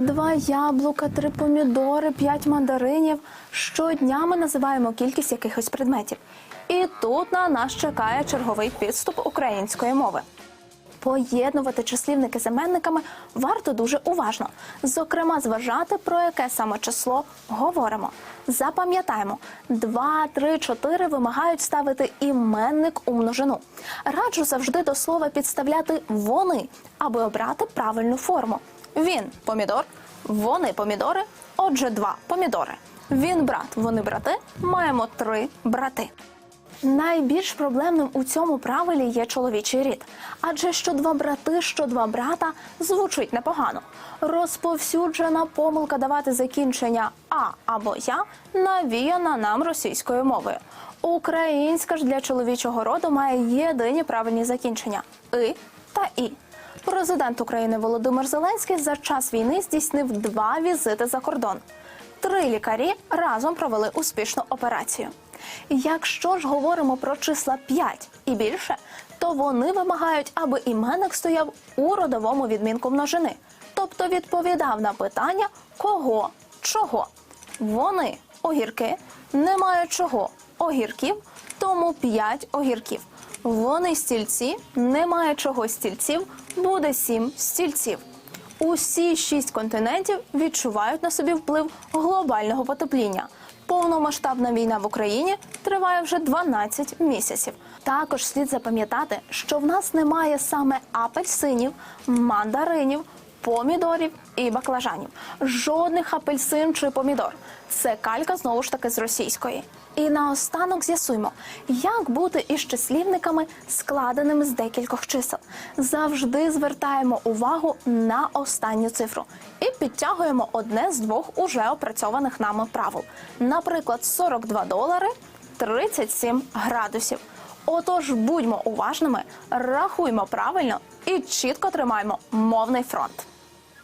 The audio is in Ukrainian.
Два яблука, три помідори, п'ять мандаринів. Щодня ми називаємо кількість якихось предметів. І тут на нас чекає черговий підступ української мови. Поєднувати числівники з іменниками варто дуже уважно. Зокрема, зважати про яке саме число говоримо. Запам'ятаємо, 2, 3, 4 вимагають ставити іменник у множину. Раджу завжди до слова підставляти вони, аби обрати правильну форму. Він помідор, вони помідори. Отже, два помідори. Він брат, вони брати. Маємо три брати. Найбільш проблемним у цьому правилі є чоловічий рід, адже що два брати, що два брата звучить непогано. Розповсюджена помилка давати закінчення а або я навіяна нам російською мовою. Українська ж для чоловічого роду має єдині правильні закінчення и та і. Президент України Володимир Зеленський за час війни здійснив два візити за кордон. Три лікарі разом провели успішну операцію. Якщо ж говоримо про числа 5 і більше, то вони вимагають, аби іменник стояв у родовому відмінку множини, тобто відповідав на питання кого, чого. Вони огірки, немає чого огірків, тому 5 огірків. Вони стільці, немає чого стільців, буде сім стільців. Усі шість континентів відчувають на собі вплив глобального потепління. Повномасштабна війна в Україні триває вже 12 місяців. Також слід запам'ятати, що в нас немає саме апельсинів, мандаринів, помідорів і баклажанів. Жодних апельсин чи помідор. Це калька знову ж таки з російської. І наостанок з'ясуємо, як бути із числівниками, складеними з декількох чисел. Завжди звертаємо увагу на останню цифру і підтягуємо одне з двох уже опрацьованих нами правил. Наприклад, 42 долари 37 градусів. Отож, будьмо уважними, рахуймо правильно і чітко тримаємо мовний фронт.